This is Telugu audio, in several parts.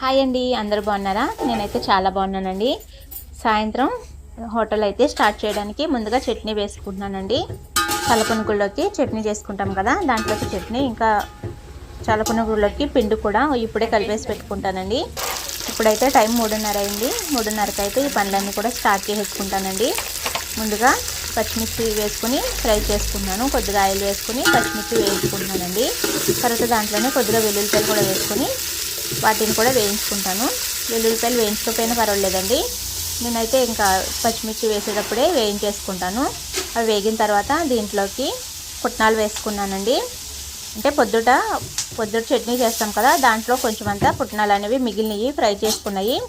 హాయ్ అండి అందరు బాగున్నారా? నేనైతే చాలా బాగున్నానండి. సాయంత్రం హోటల్ అయితే స్టార్ట్ చేయడానికి ముందుగా చట్నీ వేసుకుంటున్నానండి. చలపునుగుల్లోకి చట్నీ చేసుకుంటాం కదా దాంట్లోకి చట్నీ ఇంకా చలపునుగుల్లోకి పిండి కూడా ఇప్పుడే కలిపేసి పెట్టుకుంటానండి. ఇప్పుడైతే టైం మూడున్నర అయింది. మూడున్నరకి అయితే ఈ పనులన్నీ కూడా స్టార్ట్ చేసేసుకుంటానండి. ముందుగా పచ్చిమిర్చి వేసుకుని ఫ్రై చేసుకున్నాను. కొద్దిగా ఆయిల్ వేసుకుని పచ్చిమిర్చి వేసుకుంటున్నానండి. తర్వాత దాంట్లోనే కొద్దిగా వెల్లుల్లిపాయలు కూడా వేసుకుని వాటిని కూడా వేయించుకుంటాను. వెల్లుల్లిపాయలు వేయించకపోయినా పర్వాలేదండి. నేనైతే ఇంకా పచ్చిమిర్చి వేసేటప్పుడే వేయించేసుకుంటాను. అవి వేగిన తర్వాత దీంట్లోకి పుట్నాలు వేసుకున్నానండి. అంటే పొద్దుట పొద్దుట చట్నీ చేస్తాం కదా దాంట్లో కొంచెం అంతా పుట్నాలు అనేవి మిగిలినవి ఫ్రై చేసుకున్నాయి.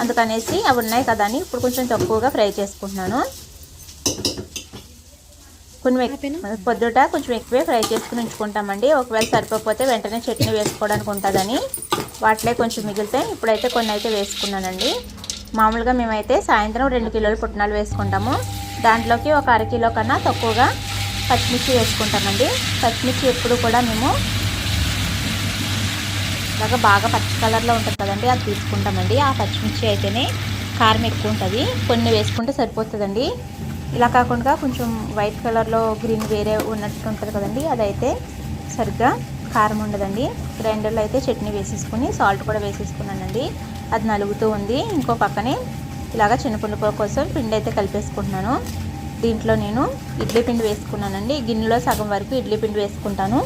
అందుకనేసి అవి ఉన్నాయి కదా అని ఇప్పుడు కొంచెం తక్కువగా ఫ్రై చేసుకుంటున్నాను. కొన్ని ఎక్- పొద్దుట కొంచెం ఎక్కువే ఫ్రై చేసుకుని ఉంచుకుంటామండి. ఒకవేళ సరిపోతే వెంటనే చట్నీ వేసుకోవడానికి ఉంటుందని. వాటిలో కొంచెం మిగిలితే ఇప్పుడైతే కొన్ని అయితే వేసుకున్నానండి. మామూలుగా మేమైతే సాయంత్రం రెండు కిలోలు పుట్నాలు వేసుకుంటాము. దాంట్లోకి ఒక అర కిలో కన్నా తక్కువగా పచ్చిమిర్చి వేసుకుంటామండి. పచ్చిమిర్చి ఎప్పుడు కూడా మేము ఇలాగా బాగా పచ్చి కలర్లో ఉంటుంది కదండి అది తీసుకుంటామండి. ఆ పచ్చిమిర్చి అయితేనే కారం ఎక్కువ ఉంటుంది. కొన్ని వేసుకుంటే సరిపోతుందండి. ఇలా కాకుండా కొంచెం వైట్ కలర్లో గ్రీన్ వేరే ఉన్నట్టు ఉంటుంది కదండి అదైతే సరిగ్గా కారం ఉండదండి. గ్రైండర్లో అయితే చట్నీ వేసేసుకుని సాల్ట్ కూడా వేసేసుకున్నానండి. అది నలుగుతూ ఉంది. ఇంకో పక్కనే ఇలాగ చిన్నపుండుకో కోసం పిండి అయితే కలిపేసుకుంటున్నాను. దీంట్లో నేను ఇడ్లీ పిండి వేసుకున్నానండి. గిన్నెలో సగం వరకు ఇడ్లీ పిండి వేసుకుంటాను.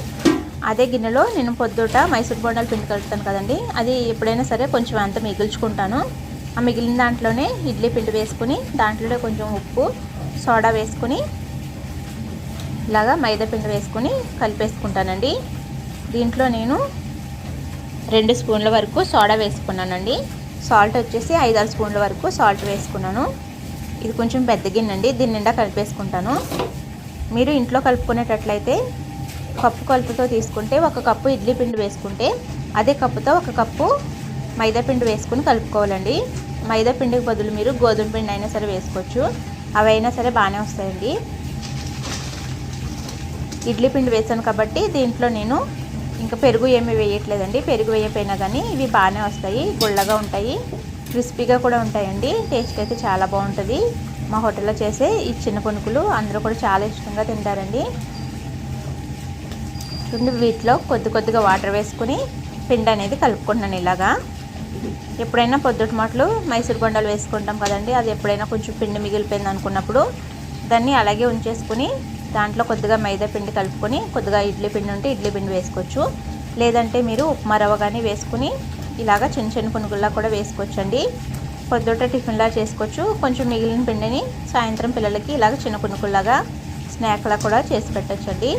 అదే గిన్నెలో నేను పొద్దుట మైసూర్ బొండాలు పిండి కలుపుతాను కదండి. అది ఎప్పుడైనా సరే కొంచెం అంత మిగిల్చుకుంటాను. ఆ మిగిలిన దాంట్లోనే ఇడ్లీ పిండి వేసుకుని దాంట్లోనే కొంచెం ఉప్పు సోడా వేసుకుని ఇలాగా మైదా పిండి వేసుకుని కలిపేసుకుంటానండి. దీంట్లో నేను రెండు స్పూన్ల వరకు సోడా వేసుకున్నానండి. సాల్ట్ వచ్చేసి ఐదారు స్పూన్ల వరకు సాల్ట్ వేసుకున్నాను. ఇది కొంచెం పెద్ద గిన్నండి దీని నిండా కలిపేసుకుంటాను. మీరు ఇంట్లో కలుపుకునేటట్లయితే కప్పు కలుపుతో తీసుకుంటే ఒక కప్పు ఇడ్లీ పిండి వేసుకుంటే అదే కప్పుతో ఒక కప్పు మైదా పిండి వేసుకుని కలుపుకోవాలండి. మైదా పిండికి బదులు మీరు గోధుమ పిండి అయినా సరే వేసుకోవచ్చు. అవి అయినా సరే బాగానే వస్తాయండి. ఇడ్లీ పిండి వేసాను కాబట్టి దీంట్లో నేను ఇంకా పెరుగు ఏమీ వేయట్లేదండి. పెరుగు వేయకపోయినా కానీ ఇవి బాగానే వస్తాయి గుళ్ళగా ఉంటాయి క్రిస్పీగా కూడా ఉంటాయండి. టేస్ట్ అయితే చాలా బాగుంటుంది. మా హోటల్లో చేసే ఈ చిన్న పునుకులు అందరూ కూడా చాలా ఇష్టంగా తింటారండి. చూడండి వీటిలో కొద్ది కొద్దిగా వాటర్ వేసుకుని పిండి అనేది కలుపుకుంటున్నాను ఇలాగా. ఎప్పుడైనా పొద్దుటి మాటలు మైసూర్ బొండాలు వేసుకుంటాం కదండి. అది ఎప్పుడైనా కొంచెం పిండి మిగిలిపోయింది అనుకున్నప్పుడు దాన్ని అలాగే ఉంచేసుకుని దాంట్లో కొద్దిగా మైదా పిండి కలుపుకొని కొద్దిగా ఇడ్లీ పిండి ఉంటే ఇడ్లీ పిండి వేసుకోవచ్చు. లేదంటే మీరు ఉప్మా రవ్వ కానీ వేసుకుని ఇలాగా చిన్న చిన్న పునుగుల్లా కూడా వేసుకోవచ్చండి. పొద్దుట టిఫిన్లా చేసుకోవచ్చు. కొంచెం మిగిలిన పిండిని సాయంత్రం పిల్లలకి ఇలాగ చిన్న పునుకుల్లాగా స్నాక్లా కూడా చేసి పెట్టచ్చండి.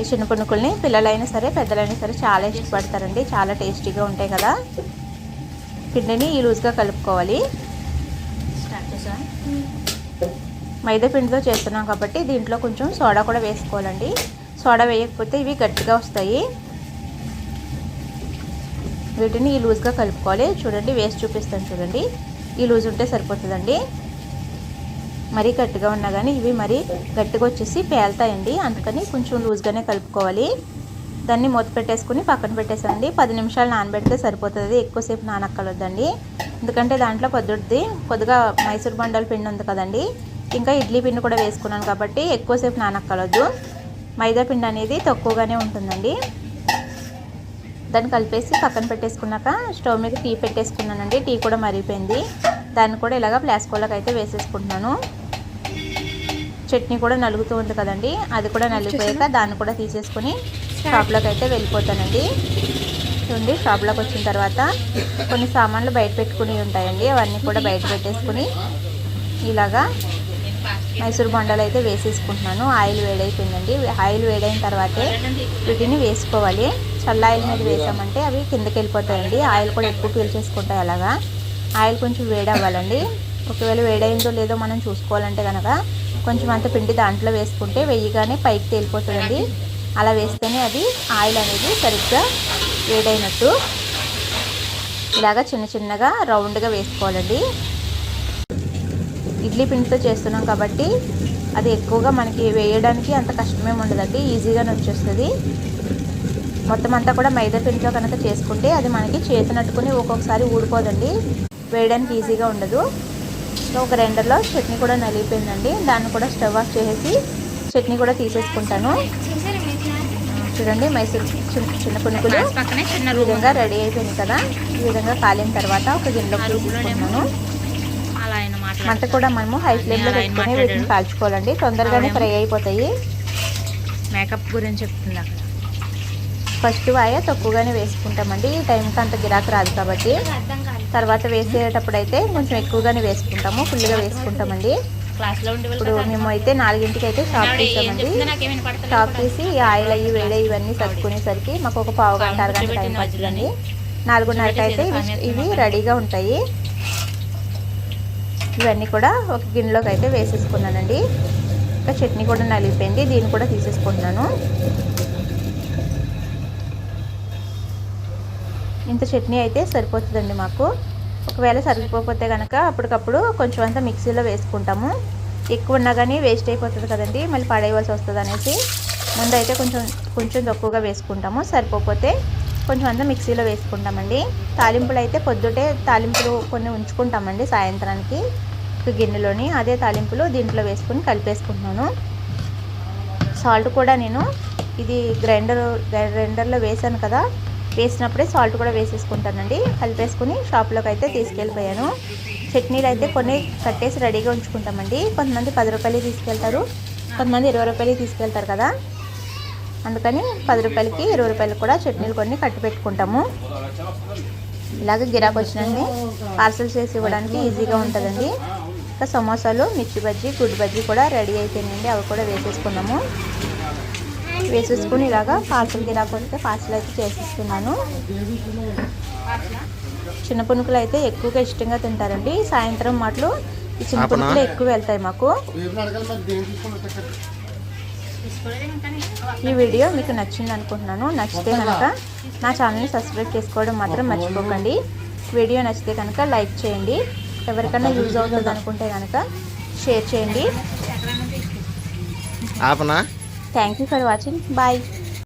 ఈ చిన్న పునుకుల్ని పిల్లలైనా సరే పెద్దలైనా సరే చాలా ఇష్టపడతారండి. చాలా టేస్టీగా ఉంటాయి కదా. పిండిని ఈ లూజ్గా కలుపుకోవాలి. మైదా మైదాపిండితో చేస్తున్నాం కాబట్టి దీంట్లో కొంచెం సోడా కూడా వేసుకోవాలండి. సోడా వేయకపోతే ఇవి గట్టిగా వస్తాయి. వీటిని ఈ లూజ్గా కలుపుకోవాలి. చూడండి వేసి చూపిస్తాను చూడండి. ఈ లూజ్ ఉంటే సరిపోతుందండి. మరీ గట్టిగా ఉన్నా కానీ ఇవి మరీ గట్టిగా వచ్చేసి పేలుతాయండి. అందుకని కొంచెం లూజ్గానే కలుపుకోవాలి. దాన్ని మూత పెట్టేసుకుని పక్కన పెట్టేసండి పది నిమిషాలు నానబెడితే సరిపోతుంది. ఎక్కువసేపు నానక్కలొద్దండి ఎందుకంటే దాంట్లో పొద్దుటిది కొద్దిగా మైసూర్ బండల పిండి ఉంది కదండి. ఇంకా ఇడ్లీ పిండి కూడా వేసుకున్నాను కాబట్టి ఎక్కువసేపు నానక్కలొద్దు మైదా పిండి అనేది తక్కువగానే ఉంటుందండి. దాన్ని కలిపేసి పక్కన పెట్టేసుకున్నాక స్టవ్ మీద టీ పెట్టేసుకున్నానండి. టీ కూడా మరిగిపోయింది. దాన్ని కూడా ఇలాగ ప్లాస్కోలోకి అయితే వేసేసుకుంటున్నాను. చట్నీ కూడా నలుగుతూ ఉంది కదండి. అది కూడా నలిగిపోయాక దాన్ని కూడా తీసేసుకుని షాప్లోకి అయితే వెళ్ళిపోతానండి. చూడండి షాప్లోకి వచ్చిన తర్వాత కొన్ని సామాన్లు బయట పెట్టుకుని ఉంటాయండి. అవన్నీ కూడా బయట పెట్టేసుకుని ఇలాగా మైసూర్ బొండాలు అయితే వేసేసుకుంటున్నాను. ఆయిల్ వేడైపోయిందండి. ఆయిల్ వేడైన తర్వాతే వీటిని వేసుకోవాలి. చల్ల ఆయిల్ మీద వేసామంటే అవి కిందకి వెళ్ళిపోతాయండి ఆయిల్ కూడా ఎక్కువ పీల్చేసుకుంటాయి అలాగా. ఆయిల్ కొంచెం వేడి అవ్వాలండి ఒకవేళ వేడైందో లేదో మనం చూసుకోవాలంటే కనుక కొంచెం అంత పిండి దాంట్లో వేసుకుంటే వెయ్యిగానే పైకి తేలిపోతుందండి. అలా వేస్తేనే అది ఆయిల్ అనేది సరిగ్గా వేడైనట్టు. ఇలాగా చిన్న చిన్నగా రౌండ్గా వేసుకోవాలండి. ఇడ్లీ పిండితో చేస్తున్నాం కాబట్టి అది ఎక్కువగా మనకి వేయడానికి అంత కష్టమేమి ఉండదండి ఈజీగానే వచ్చేస్తుంది. మొత్తం అంతా కూడా మైదా పిండితో కనుక చేసుకుంటే అది మనకి చేతినట్టుకుని ఒక్కొక్కసారి ఊడిపోదండి వేయడానికి ఈజీగా ఉండదు. సో గ్రైండర్లో చట్నీ కూడా నలిగిపోయిందండి దాన్ని కూడా స్టవ్ ఆఫ్ చేసేసి చట్నీ కూడా తీసేసుకుంటాను. చూడండి మైసూర్ చిన్న చిన్న పునుకులు ఈ విధంగా రెడీ అయిపోయింది కదా ఈ విధంగా కాలిన తర్వాత ఒక అలా ఆయన మంట కూడా మనము హై ఫ్లేమ్లో పెట్టుకొని వీటిని కాల్చుకోవాలండి. తొందరగానే ఫ్రై అయిపోతాయి. మేకప్ గురించి చెప్తుంది అక్కడ ఫస్ట్ వాయ తక్కువగానే వేసుకుంటామండి. ఈ టైంకి అంత గిరాకు రాదు కాబట్టి. తర్వాత వేసేటప్పుడు అయితే కొంచెం ఎక్కువగానే వేసుకుంటాము. ఫుల్గా వేసుకుంటామండి. ఇప్పుడు మేము అయితే నాలుగింటికి అయితే షాప్ తీసామండి. షాప్ తీసి ఈ ఆయిల్ అయ్యి వేడి ఇవన్నీ సర్దుకునేసరికి మాకు ఒక పావు గంట అరగంట టైం పడుతుందండి నాలుగున్నరకి అయితే ఇవి రెడీగా ఉంటాయి. ఇవన్నీ కూడా ఒక గిన్నెలోకి అయితే వేసేసుకున్నానండి. ఇంకా చట్నీ కూడా నలిగిపోయింది దీన్ని కూడా తీసేసుకుంటున్నాను. ఇంత చట్నీ అయితే సరిపోతుందండి మాకు. ఒకవేళ సరిపోతే కనుక అప్పటికప్పుడు కొంచెం అంతా మిక్సీలో వేసుకుంటాము. ఎక్కువ ఉన్నా కానీ వేస్ట్ అయిపోతుంది కదండి మళ్ళీ పడేయవలసి వస్తుంది అనేసి. ముందైతే కొంచెం కొంచెం తక్కువగా వేసుకుంటాము. సరిపోతే కొంచెం అంతా మిక్సీలో వేసుకుంటామండి. తాలింపులు అయితే పొద్దుటే తాలింపులు కొన్ని ఉంచుకుంటామండి సాయంత్రానికి. ఒక గిన్నెలోని అదే తాలింపులు దీంట్లో వేసుకుని కలిపేసుకుంటున్నాను. సాల్ట్ కూడా నేను ఇది గ్రైండర్ గ్రైండర్లో వేసాను కదా వేసినప్పుడే సాల్ట్ కూడా వేసేసుకుంటానండి. కలిపేసుకుని షాప్లోకి అయితే తీసుకెళ్ళిపోయాను. చట్నీలు అయితే కొన్ని కట్టేసి రెడీగా ఉంచుకుంటామండి. కొంతమంది పది రూపాయలు తీసుకెళ్తారు కొంతమంది ఇరవై రూపాయలు తీసుకెళ్తారు కదా. అందుకని పది రూపాయలకి ఇరవై రూపాయలకి కూడా చట్నీలు కొన్ని కట్టి పెట్టుకుంటాము. ఇలాగ గిరాకు వచ్చినండి పార్సల్ చేసి ఇవ్వడానికి ఈజీగా ఉంటుందండి. ఇంకా సమోసాలు మిర్చి బజ్జీ గుడ్డు బజ్జీ కూడా రెడీ అయిపోయినాయండి. అవి కూడా వేసేసుకున్నాము వేసేసుకుని ఇలాగా పార్సల్ వస్తే పార్సల్ అయితే చేసేస్తున్నాను. చిన్న పునుకులు అయితే ఎక్కువగా ఇష్టంగా తింటారండి. సాయంత్రం మాటలు ఈ చిన్న పునుకులు ఎక్కువ వెళ్తాయి మాకు. ఈ వీడియో మీకు నచ్చింది అనుకుంటున్నాను. నచ్చితే కనుక నా ఛానల్ని సబ్స్క్రైబ్ చేసుకోవడం మాత్రం మర్చిపోకండి. వీడియో నచ్చితే కనుక లైక్ చేయండి. ఎవరికైనా యూజ్ అవుతుంది అనుకుంటే కనుక షేర్ చేయండి. ఆపనా? Thank you for watching bye